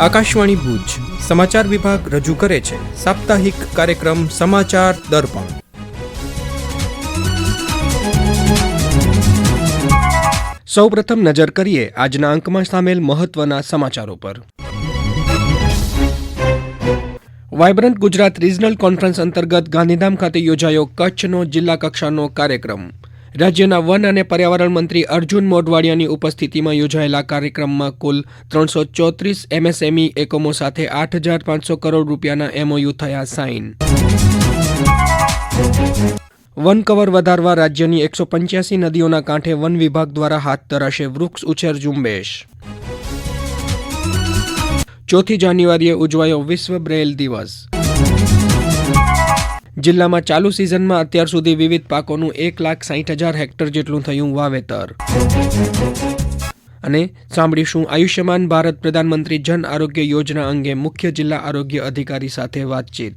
આકાશવાણી ભુજ. સમાચાર વિભાગ રજૂ કરે છે. સાપ્તાહિક કાર્યક્રમ સમાચાર દર્પણ. સૌપ્રથમ નજર કરીએ આજના અંકમાં સામેલ મહત્વના સમાચારો પર. વાયબ્રન્ટ ગુજરાત રિજનલ કોન્ફરન્સ અંતર્ગત ગાંધીધામ ખાતે યોજાયો કચ્છનો જિલ્લા કક્ષાનો કાર્યક્રમ. રાજ્યના વન અને પર્યાવરણ મંત્રી અર્જુન મોઢવાડિયાની ઉપસ્થિતિમાં યોજાયેલા કાર્યક્રમમાં કુલ ત્રણસો ચોત્રીસ એમએસએમઈ એકમો સાથે આઠ હજાર પાંચસો કરોડ રૂપિયાના એમઓયુ થયા સાઇન વન કવર વધારવા રાજ્યની એકસો પંચ્યાસી નદીઓના કાંઠે વન વિભાગ દ્વારા હાથ ધરાશે વૃક્ષ ઉછેર ઝુંબેશ. ચોથી જાન્યુઆરીએ ઉજવાયો વિશ્વ બ્રેલ દિવસ. જિલ્લામાં ચાલુ સિઝનમાં અત્યાર સુધી વિવિધ પાકોનું એક લાખ સાહીઠ હજાર હેક્ટર જેટલું થયું વાવેતર. અને સાંભળીશું આયુષ્યમાન ભારત પ્રધાનમંત્રી જન આરોગ્ય યોજના અંગે મુખ્ય જિલ્લા આરોગ્ય અધિકારી સાથે વાતચીત.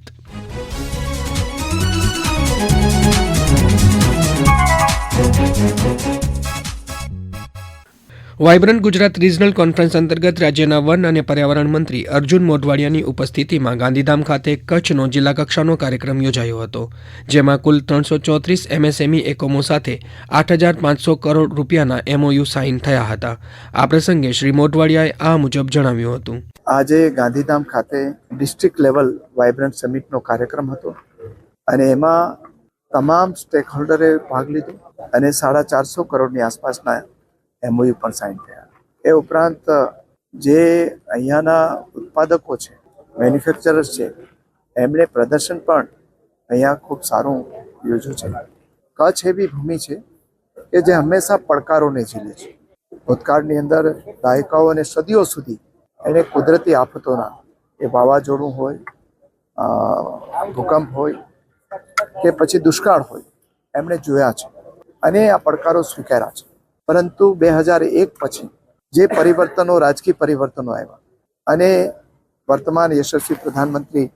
વાયબ્રન્ટ ગુજરાત રિજનલ કોન્ફરન્સ અંતર્ગત રાજ્યના વન અને પર્યાવરણ મંત્રી અર્જુન મોઢવાડિયાની ઉપસ્થિતિમાં ગાંધીધામ ખાતે કચ્છનો જિલ્લા કક્ષાનો કાર્યક્રમ યોજાયો હતો, જેમાં કુલ ત્રણસો ચોત્રીસ એમએસએમઈ એકમો સાથે આઠ હજાર પાંચસો કરોડ રૂપિયાના એમઓયુ સાઇન થયા હતા. આ પ્રસંગે શ્રી મોઢવાડિયાએ આ મુજબ જણાવ્યું હતું. આજે ગાંધીધામ ખાતે ડિસ્ટ્રિક્ટ લેવલ વાઇબ્રન્ટ સમિટનો કાર્યક્રમ હતો અને એમાં તમામ સ્ટેક હોલ્ડરે ભાગ લીધો અને સાડા ચારસો કરોડની આસપાસના એમઓયુ પણ સાઇન થયા. એ ઉપરાંત, જે અહીંયાના ઉત્પાદકો છે મેન્યુફેક્ચરર્સ છે, એમણે પ્રદર્શન પણ અહીંયા ખૂબ સારું યોજ્યું છે. કચ્છ એવી ભૂમિ છે કે જે હંમેશા પડકારોને ઝીલે છે. ભૂતકાળની અંદર દાયકાઓ અને સદીઓ સુધી એને કુદરતી આફતોના એ વાવાઝોડું હોય ભૂકંપ હોય કે પછી દુષ્કાળ હોય, એમણે જોયા છે. અને આ પડકારો સ્વીકાર્યા છે. પરંતુ બે હજાર એક પછી જે પરિવર્તનો, રાજકીય પરિવર્તનો આવ્યા અને વર્તમાન યશસ્વી પ્રધાનમંત્રી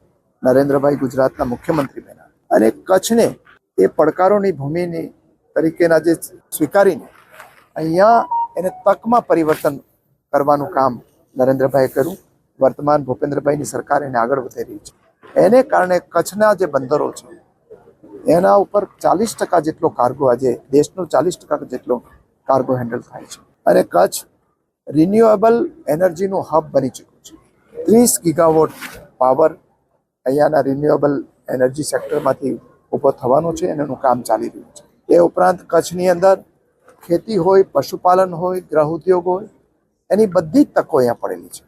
નરેન્દ્રભાઈ ગુજરાતના મુખ્યમંત્રી બન્યા અને કચ્છને એ પડકારોની ભૂમિની તરીકેના જે સ્વીકારીને અહીંયા એને તકમાં પરિવર્તન કરવાનું કામ નરેન્દ્રભાઈએ કર્યું. વર્તમાન ભૂપેન્દ્રભાઈની સરકાર એને આગળ વધી રહી છે. એને કારણે કચ્છના જે બંદરો છે, એના ઉપર ચાલીસ ટકા જેટલો કાર્ગો આજે, દેશનો ચાલીસ ટકા જેટલો કાર્ગો હેન્ડલ થાય છે. અને કચ્છ રિન્યુએબલ એનર્જીનું હબ બની ચૂક્યું છે. ત્રીસ ગીગાવોટ પાવર અહીંયાના રિન્યુએબલ એનર્જી સેક્ટરમાંથી ઊભો થવાનો છે અને એનું કામ ચાલી રહ્યું છે. એ ઉપરાંત કચ્છની અંદર ખેતી હોય, પશુપાલન હોય, ગ્રહ ઉદ્યોગ હોય, એની બધી જ તકો અહીંયા પડેલી છે.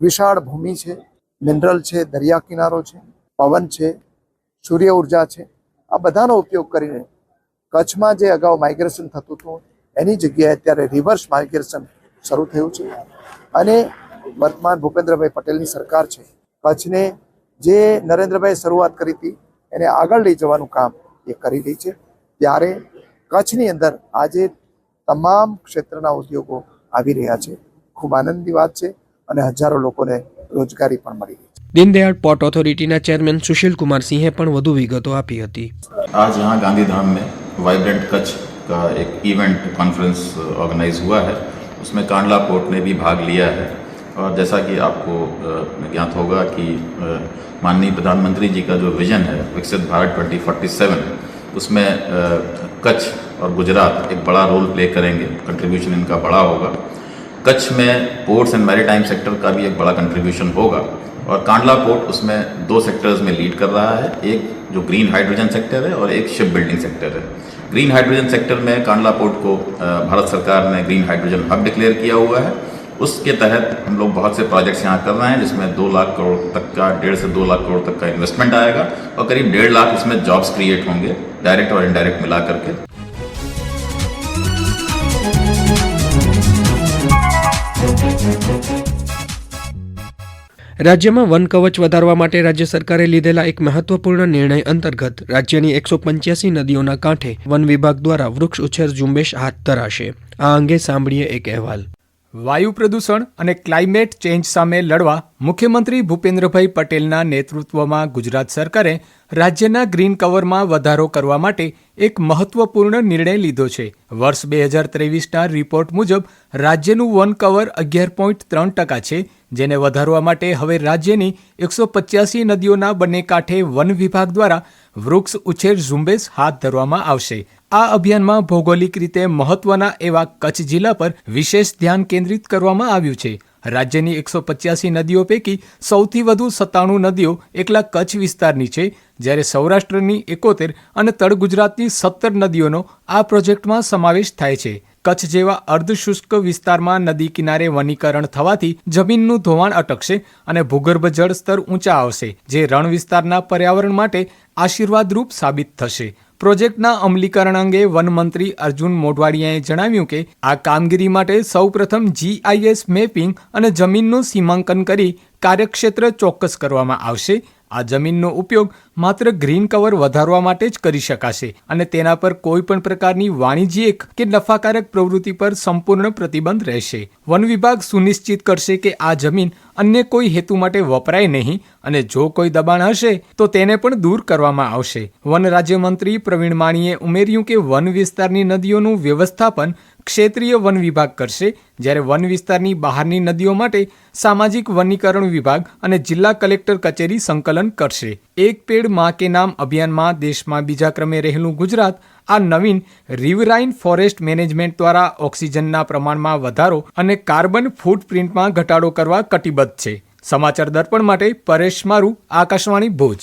વિશાળ ભૂમિ છે મિનરલ છે, દરિયા કિનારો છે, પવન છે, સૂર્ય ઊર્જા છે. આ બધાનો ઉપયોગ કરીને કચ્છમાં જે અગાઉ માઇગ્રેશન થતું હતું એની જગ્યાએ અત્યારે રિવર્સ માઇગ્રેશન શરૂ થયું છે. અને વર્તમાન ભૂપેન્દ્રભાઈ પટેલની સરકાર છે. કચ્છને જે નરેન્દ્રભાઈ શરૂઆત કરી હતી એને આગળ લઈ જવાનું કામ એ કરી રહી છે. ત્યારે કચ્છની અંદર આજે તમામ ક્ષેત્રના ઉદ્યોગો આવી રહ્યા છે. ખૂબ આનંદની વાત છે અને હજારો લોકોને રોજગારી પણ મળી રહી છે. દીનદયાળ પોર્ટ ઓથોરિટીના ચેરમેન સુશીલ કુમાર સિંહે પણ વધુ વિગતો આપી હતી. આજ યહાં ગાંધીધામ મેં વાઇબ્રન્ટ કચ્છ का एक इवेंट कॉन्फ्रेंस ऑर्गेनाइज हुआ है। उसमें कांडला पोर्ट ने भी भाग लिया है। और जैसा कि आपको ज्ञात होगा कि माननीय प्रधानमंत्री जी का जो विजन है, विकसित भारत 2047 उसमें कच्छ और गुजरात एक बड़ा रोल प्ले करेंगे। कंट्रीब्यूशन इनका बड़ा होगा। कच्छ में पोर्ट्स एंड मैरीटाइम सेक्टर का भी एक बड़ा कंट्रीब्यूशन होगा। और कांडला पोर्ट उसमें दो सेक्टर्स में लीड कर रहा है। एक जो ग्रीन हाइड्रोजन सेक्टर है और एक शिप बिल्डिंग सेक्टर है। ग्रीन हाइड्रोजन सेक्टर में कांडला पोर्ट को भारत सरकार ने ग्रीन हाइड्रोजन हब डिक्लेयर किया हुआ है। उसके तहत हम लोग बहुत से प्रोजेक्ट्स यहाँ कर रहे हैं, जिसमें दो लाख करोड़ तक का, डेढ़ से दो लाख करोड़ तक का इन्वेस्टमेंट आएगा और करीब डेढ़ लाख उसमें जॉब्स क्रिएट होंगे डायरेक्ट और इनडायरेक्ट मिला करके રાજ્યમાં વન કવચ વધારવા માટે રાજ્ય સરકારે લીધેલા એક મહત્વપૂર્ણ નિર્ણય અંતર્ગત રાજ્યની એકસો પંચ્યાસી નદીઓના કાંઠે વન વિભાગ દ્વારા વૃક્ષ ઉછેર ઝુંબેશ હાથ ધરાશે. આ અંગે સાંભળીએ એક અહેવાલ. વાયુ પ્રદૂષણ અને ક્લાઇમેટ ચેન્જ સામે લડવા મુખ્યમંત્રી ભૂપેન્દ્રભાઈ પટેલના નેતૃત્વમાં ગુજરાત સરકારે રાજ્યના ગ્રીન કવરમાં વધારો કરવા માટે એક મહત્વપૂર્ણ નિર્ણય લીધો છે. વર્ષ બે હજાર ત્રેવીસના રિપોર્ટ મુજબ રાજ્યનું વન કવર અગિયાર પોઈન્ટ ત્રણ ટકા છે, જેને વધારવા માટે હવે રાજ્યની એકસો પચ્યાસી નદીઓના બંને કાંઠે વન વિભાગ દ્વારા વૃક્ષ ઉછેર ઝુંબેશ હાથ ધરવામાં આવશે. આ અભિયાનમાં ભૌગોલિક રીતે મહત્વના એવા કચ્છ જિલ્લા પર વિશેષ ધ્યાન કેન્દ્રિત કરવામાં આવ્યું છે. રાજ્યની એકસો પચ્યાસી નદીઓ પૈકી સૌથી વધુ સત્તાણું નદીઓ એકલા કચ્છ વિસ્તારની છે, જ્યારે સૌરાષ્ટ્રની એકોતેર અને તળ ગુજરાતની સત્તર નદીઓનો આ પ્રોજેક્ટમાં સમાવેશ થાય છે. કચ્છ જેવા અર્ધશુષ્ક વિસ્તારમાં નદી કિનારે વનીકરણ થવાથી જમીનનું ધોવાણ અટકશે અને ભૂગર્ભ જળ સ્તર ઊંચા આવશે, જે રણ વિસ્તારના પર્યાવરણ માટે આશીર્વાદરૂપ સાબિત થશે. પ્રોજેક્ટના અમલીકરણ અંગે વનમંત્રી અર્જુન મોઢવાડિયાએ જણાવ્યું કે, આ કામગીરી માટે સૌપ્રથમ જીઆઈએસ મેપિંગ અને જમીનનું સીમાંકન કરી કાર્યક્ષેત્ર ચોક્કસ કરવામાં આવશે. આ જમીનનો ઉપયોગ માત્ર ગ્રીન કવર વધારવા માટે જ કરી શકાશે અને તેના પર કોઈ પણ પ્રકારની વાણિજ્યિક કે નફાકારક પ્રવૃત્તિ પર સંપૂર્ણ પ્રતિબંધ રહેશે. વન વિભાગ સુનિશ્ચિત કરશે કે આ જમીન અન્ય કોઈ હેતુ માટે વપરાય નહીં અને જો કોઈ દબાણ હશે, તો તેને પણ દૂર કરવામાં આવશે. વન રાજ્યમંત્રી પ્રવીણ માણીએ ઉમેર્યું કે વન વિસ્તારની નદીઓનું વ્યવસ્થાપન ક્ષેત્રીય વન વિભાગ કરશે, જ્યારે વન વિસ્તારની બહારની નદીઓ માટે સામાજિક વનીકરણ વિભાગ અને જિલ્લા કલેક્ટર કચેરી સંકલન કરશે. એક પેડમાં કે નામ અભિયાનમાં દેશમાં બીજા ક્રમે રહેલું ગુજરાત, આ નવીન રિવરાઇન ફોરેસ્ટ મેનેજમેન્ટ દ્વારા ઓક્સિજનના પ્રમાણમાં વધારો અને કાર્બન ફૂટપ્રિન્ટમાં ઘટાડો કરવા કટિબદ્ધ છે. સમાચાર દર્પણ માટે પરેશ મારુ, આકાશવાણી ભુજ.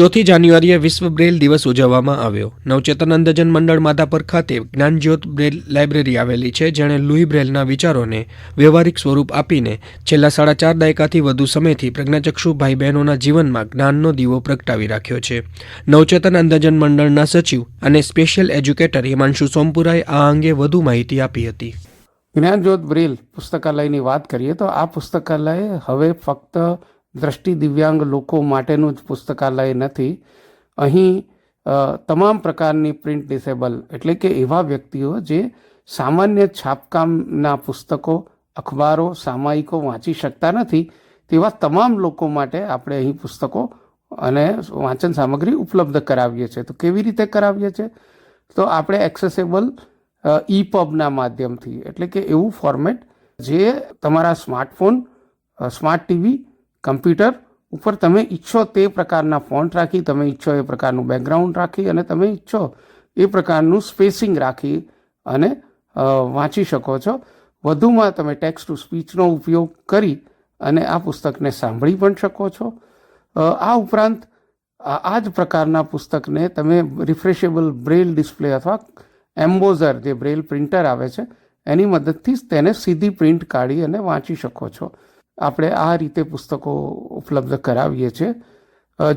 ચોથી જાન્યુઆરીએ વિશ્વ બ્રેલ દિવસ ઉજવવામાં આવ્યો. નવચેતન અંધજન મંડળ માધાપર ખાતે જ્ઞાનજ્યોત બ્રેલ લાઇબ્રેરી આવેલી છે, જેણે લુઈ બ્રેલના વિચારોને વ્યવહારિક સ્વરૂપ આપીને છેલ્લા સાડા ચાર દાયકાથી વધુ સમયથી પ્રજ્ઞાચક્ષુ ભાઈ બહેનોના જીવનમાં જ્ઞાનનો દીવો પ્રગટાવી રાખ્યો છે. નવચેતન અંધજન મંડળના સચિવ અને સ્પેશિયલ એજ્યુકેટર હિમાંશુ સોમપુરાએ આ અંગે વધુ માહિતી આપી હતી. જ્ઞાનજ્યોત બ્રેલ પુસ્તકાલયની વાત કરીએ તો આ પુસ્તકાલય હવે ફક્ત દ્રષ્ટિ દિવ્યાંગ લોકો માટેનું જ પુસ્તકાલય નથી. અહીં તમામ પ્રકારની પ્રિન્ટ ડિસેબલ એટલે કે એવા વ્યક્તિઓ જે સામાન્ય છાપકામના પુસ્તકો, અખબારો, સામાયિકો વાંચી શકતા નથી, તેવા તમામ લોકો માટે આપણે અહીં પુસ્તકો અને વાંચન સામગ્રી ઉપલબ્ધ કરાવીએ છીએ. તો કેવી રીતે કરાવીએ છીએ? તો આપણે એક્સેસેબલ ઈ પબના માધ્યમથી એટલે કે એવું ફોર્મેટ જે તમારા સ્માર્ટફોન સ્માર્ટ ટીવી કમ્પ્યુટર ઉપર તમે ઈચ્છો તે પ્રકારના ફોન્ટ રાખી, તમે ઈચ્છો એ પ્રકારનું બેકગ્રાઉન્ડ રાખી અને તમે ઈચ્છો એ પ્રકારનું સ્પેસિંગ રાખી અને વાંચી શકો છો. વધુમાં તમે ટેક્સ્ટ ટુ સ્પીચનો ઉપયોગ કરી અને આ પુસ્તકને સાંભળી પણ શકો છો. આ ઉપરાંત આ જ પ્રકારના પુસ્તકને તમે રિફ્રેશેબલ બ્રેલ ડિસ્પ્લે અથવા એમ્બોઝર જે બ્રેલ પ્રિન્ટર આવે છે, એની મદદથી તેને સીધી પ્રિન્ટ કાઢી અને વાંચી શકો છો. આપણે આ રીતે પુસ્તકો ઉપલબ્ધ કરાવીએ છીએ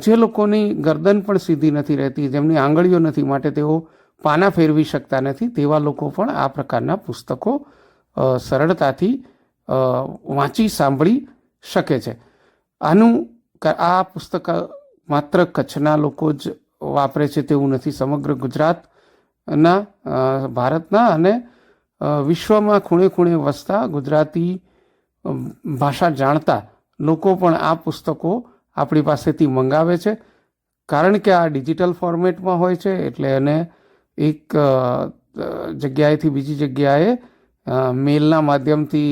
જે લોકોની ગરદન પણ સીધી નથી રહેતી, જેમની આંગળીઓ નથી, માટે તેઓ પાના ફેરવી શકતા નથી, તેવા લોકો પણ આ પ્રકારના પુસ્તકો સરળતાથી વાંચી સાંભળી શકે છે. આનું આ પુસ્તક માત્ર કચ્છના લોકો જ વાપરે છે તેવું નથી, સમગ્ર ગુજરાતના ભારતના અને વિશ્વમાં ખૂણે ખૂણે વસતા ગુજરાતી ભાષા જાણતા લોકો પણ આ પુસ્તકો આપણી પાસેથી મંગાવે છે. કારણ કે આ ડિજિટલ ફોર્મેટમાં હોય છે, એટલે એને એક જગ્યાએથી બીજી જગ્યાએ મેલના માધ્યમથી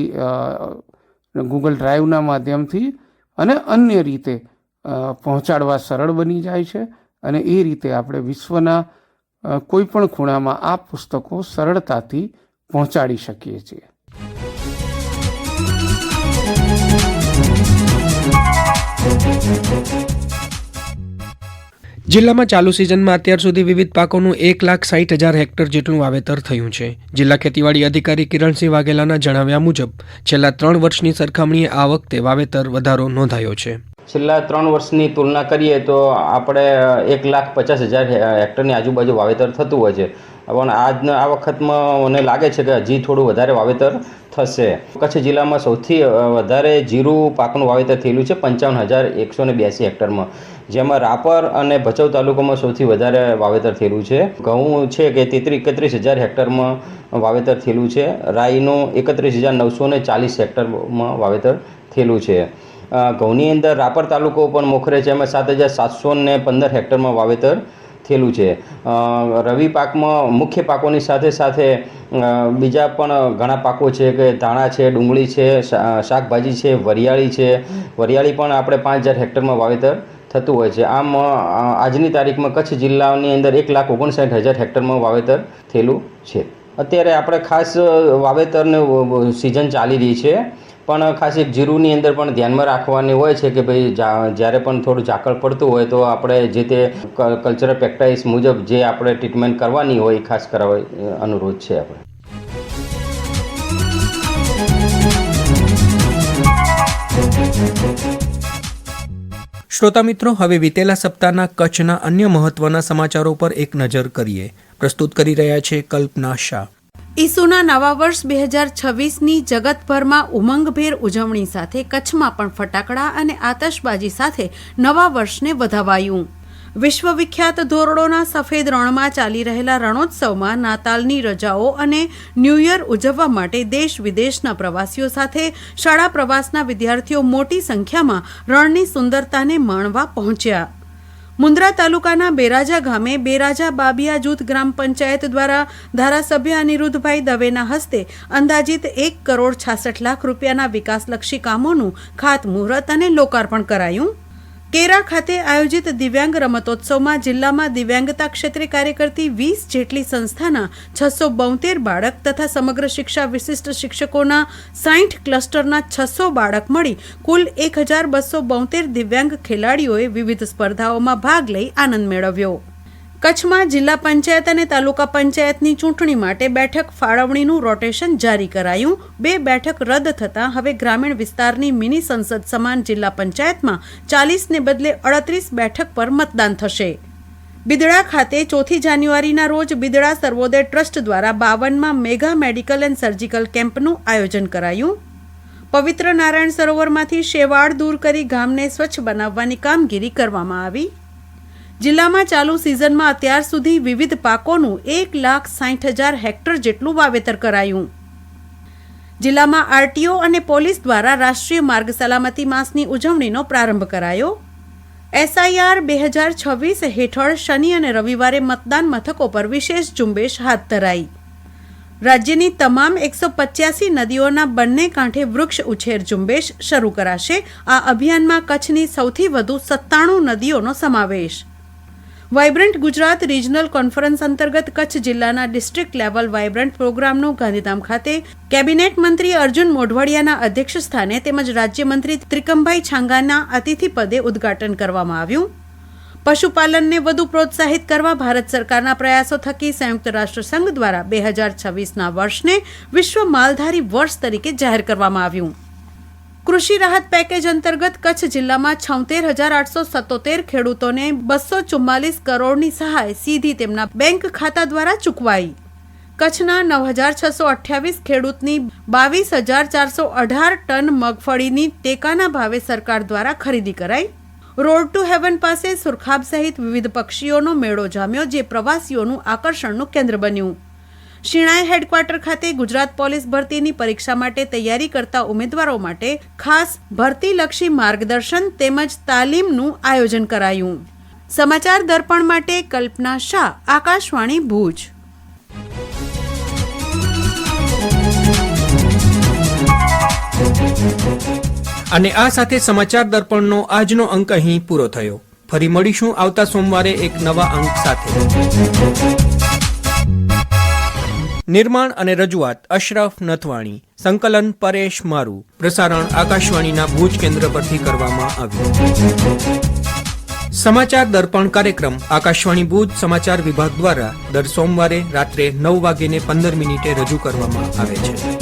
ગૂગલ ડ્રાઈવના માધ્યમથી અને અન્ય રીતે પહોંચાડવા સરળ બની જાય છે અને એ રીતે આપણે વિશ્વના કોઈપણ કોઈ પણ ખૂણામાં આ પુસ્તકો સરળતાથી પહોંચાડી શકીએ છીએ. જિલ્લામાં ચાલુ સિઝનમાં અત્યાર સુધી વિવિધ પાકોનું એક લાખ સાઠ હજાર હેક્ટર જેટલું વાવેતર થયું છે. જિલ્લા ખેતીવાડી અધિકારી કિરણસિંહ વાઘેલાના જણાવ્યા મુજબ, છેલ્લા ત્રણ વર્ષની સરખામણીએ આ વખતે વાવેતર વધારો નોંધાયો છે. છેલ્લા ત્રણ વર્ષની તુલના કરીએ તો આપણે એક લાખ પચાસ હજાર હેક્ટરની આજુબાજુ વાવેતર થતું હોય છે. પણ આજના, આ વખતમાં મને લાગે છે કે હજી થોડું વધારે વાવેતર થશે. કચ્છ જિલ્લામાં સૌથી વધારે જીરું પાકનું વાવેતર થયેલું છે પંચાવન હજાર એકસો ને બ્યાસી હેક્ટરમાં. જેમાં રાપર અને ભચાઉ તાલુકામાં સૌથી વધારે વાવેતર થયેલું છે. ઘઉં છે કે તેત્રીસ એકત્રીસ હજાર હેક્ટરમાં વાવેતર થયેલું છે. રાઈનું એકત્રીસ હજાર નવસો ને ચાલીસ હેક્ટરમાં વાવેતર થયેલું છે. ઘઉંની અંદર રાપર તાલુકો પણ મોખરે છે. એમાં સાત હજાર સાતસો ને પંદર હેક્ટરમાં વાવેતર થયેલું છે. રવિ પાકમાં મુખ્ય પાકોની સાથે સાથે બીજા પણ ઘણા પાકો છે કે ધાણા છે, ડુંગળી છે શાકભાજી છે, વરિયાળી છે. વરિયાળી પણ આપણે પાંચ હજાર હેક્ટરમાં વાવેતર થતું હોય છે. આમ આજની તારીખમાં કચ્છ જિલ્લાની અંદર એક લાખ ઓગણસાઠ હજાર હેક્ટરમાં વાવેતર થયેલું છે. અત્યારે આપણે ખાસ વાવેતરને સિઝન ચાલી રહી છે. પણ ખાસ એક જીરુની અંદર પણ ધ્યાનમાં રાખવાની હોય છે કે ભાઈ જ્યારે પણ થોડું ઝાકળ પડતું હોય તો આપણે જે તે કલ્ચરલ પ્રેક્ટિસ મુજબ જે આપણે ટ્રીટમેન્ટ કરવાની હોય એ ખાસ કરવા અનુરોધ છે આપણે. શ્રોતા મિત્રો, હવે વિતેલા સપ્તાહના કચ્છના અન્ય મહત્વના સમાચારો પર એક નજર કરીએ. પ્રસ્તુત કરી રહ્યા છે કલ્પના શાહ. ઈસુના નવા વર્ષ બે હજાર છવ્વીસની જગતભરમાં ઉમંગભેર ઉજવણી સાથે કચ્છમાં પણ ફટાકડા અને આતશબાજી સાથે નવા વર્ષને વધાવાયું. વિશ્વવિખ્યાત ધોરડોના સફેદ રણમાં ચાલી રહેલા રણોત્સવમાં નાતાલની રજાઓ અને ન્યૂ યર ઉજવવા માટે દેશ વિદેશના પ્રવાસીઓ સાથે શાળા પ્રવાસના વિદ્યાર્થીઓ મોટી સંખ્યામાં રણની સુંદરતાને માણવા પહોંચ્યા. મુન્દ્રા તાલુકાના બેરાજા ગામે બેરાજા બાબિયા જૂથ ગ્રામ પંચાયત દ્વારા ધારાસભ્ય અનિરુદ્ધભાઈ દવેના હસ્તે અંદાજિત એક કરોડ છાસઠ લાખ રૂપિયાના વિકાસલક્ષી કામોનું ખાતમુહૂર્ત અને લોકાર્પણ કરાયું. કેરા ખાતે આયોજિત દિવ્યાંગ રમતોત્સવમાં જિલ્લામાં દિવ્યાંગતા ક્ષેત્રે કાર્ય કરતી વીસ જેટલી સંસ્થાના છસો બોતેર બાળક તથા સમગ્ર શિક્ષા વિશિષ્ટ શિક્ષકોના સાઠ ક્લસ્ટરના છસો બાળક મળી કુલ એક હજાર બસો બોતેર દિવ્યાંગ ખેલાડીઓએ વિવિધ સ્પર્ધાઓમાં ભાગ લઈ આનંદ મેળવ્યો. કચ્છમાં જિલ્લા પંચાયત અને તાલુકા પંચાયતની ચૂંટણી માટે બેઠક ફાળવણીનું રોટેશન જારી કરાયું. બે બેઠક રદ થતાં હવે ગ્રામીણ વિસ્તારની મિની સંસદ સમાન જિલ્લા પંચાયતમાં ચાલીસને બદલે અડત્રીસ બેઠક પર મતદાન થશે. બિદડા ખાતે ચોથી જાન્યુઆરીના રોજ બિદડા સર્વોદય ટ્રસ્ટ દ્વારા બાવનમાં મેગા મેડિકલ એન્ડ સર્જિકલ કેમ્પનું આયોજન કરાયું. પવિત્ર નારાયણ સરોવરમાંથી શેવાળ દૂર કરી ગામને સ્વચ્છ બનાવવાની કામગીરી કરવામાં આવી. જિલ્લામાં ચાલુ સિઝનમાં અત્યાર સુધી વિવિધ પાકોનું એક લાખ સાઠ હજાર હેક્ટર જેટલું વાવેતર કરાયું. જિલ્લામાં આરટીઓ અને પોલીસ દ્વારા રાષ્ટ્રીય માર્ગ સલામતી માસની ઉજવણીનો પ્રારંભ કરાયો. એસઆઈઆર બે હજાર છવ્વીસ હેઠળ શનિ અને રવિવારે મતદાન મથકો પર વિશેષ ઝુંબેશ હાથ ધરાઈ. રાજ્યની તમામ એકસો પચ્યાસી નદીઓના બંને કાંઠે વૃક્ષ ઉછેર ઝુંબેશ શરૂ કરાશે. આ અભિયાનમાં કચ્છની સૌથી વધુ સત્તાણું નદીઓનો સમાવેશ. વાઇબ્રન્ટ ગુજરાત રિજનલ કોન્ફરન્સ અંતર્ગત કચ્છ જિલ્લાના ડિસ્ટ્રિક્ટ લેવલ વાઇબ્રન્ટ પ્રોગ્રામનું ગાંધીધામ ખાતે કેબિનેટ મંત્રી અર્જુન મોઢવાડિયાના અધ્યક્ષ સ્થાને તેમજ રાજ્યમંત્રી ત્રિકમભાઈ છાંગાના અતિથિ પદે ઉદ્ઘાટન કરવામાં આવ્યું. પશુપાલનને વધુ પ્રોત્સાહિત કરવા ભારત સરકારના પ્રયાસો થકી સંયુક્ત રાષ્ટ્ર સંઘ દ્વારા બે હજાર છવ્વીસના વર્ષને વિશ્વ માલધારી વર્ષ તરીકે જાહેર કરવામાં આવ્યું. કૃષિ રાહત પેકેજ અંતર્ગત કચ્છ જિલ્લામાં છોતેર હજાર આઠસો સત્તોતેર ખેડૂતોને બસો ચુમ્માલીસ કરોડની સહાય સીધી તેમના બેંક ખાતા દ્વારા ચૂકવાઈ. કચ્છના નવ હજાર છસો અઠ્યાવીસ ખેડૂતની બાવીસ હજાર ચારસો અઢાર ટન મગફળીની ટેકાના ભાવે સરકાર દ્વારા ખરીદી કરાઈ. રોડ ટુ હેવન પાસે સુરખાબ સહિત વિવિધ પક્ષીઓનો મેળો જામ્યો જે પ્રવાસીઓનું આકર્ષણનું કેન્દ્ર બન્યું. શિણાય હેડક્વાર્ટર ખાતે ગુજરાત પોલીસ ભરતીની પરીક્ષા માટે તૈયારી કરતા ઉમેદવારો માટે ખાસ ભરતીલક્ષી માર્ગદર્શન તેમજ તાલીમનું આયોજન કરાયું. સમાચાર દર્પણ માટે કલ્પના શાહ, આકાશવાણી ભુજ. અને આ સાથે સમાચાર દર્પણનો આજનો અંક અહીં પૂરો થયો. ફરી મળીશું આવતા સોમવારે એક નવા અંક સાથે. નિર્માણ અને રજૂઆત અશરફ નથવાણી, સંકલન પરેશ મારું. પ્રસારણ આકાશવાણીના ભુજ કેન્દ્ર પરથી કરવામાં આવ્યું. સમાચાર દર્પણ કાર્યક્રમ આકાશવાણી ભુજ સમાચાર વિભાગ દ્વારા દર સોમવારે રાત્રે નવ વાગ્યે પંદર મિનિટે રજૂ કરવામાં આવે છે.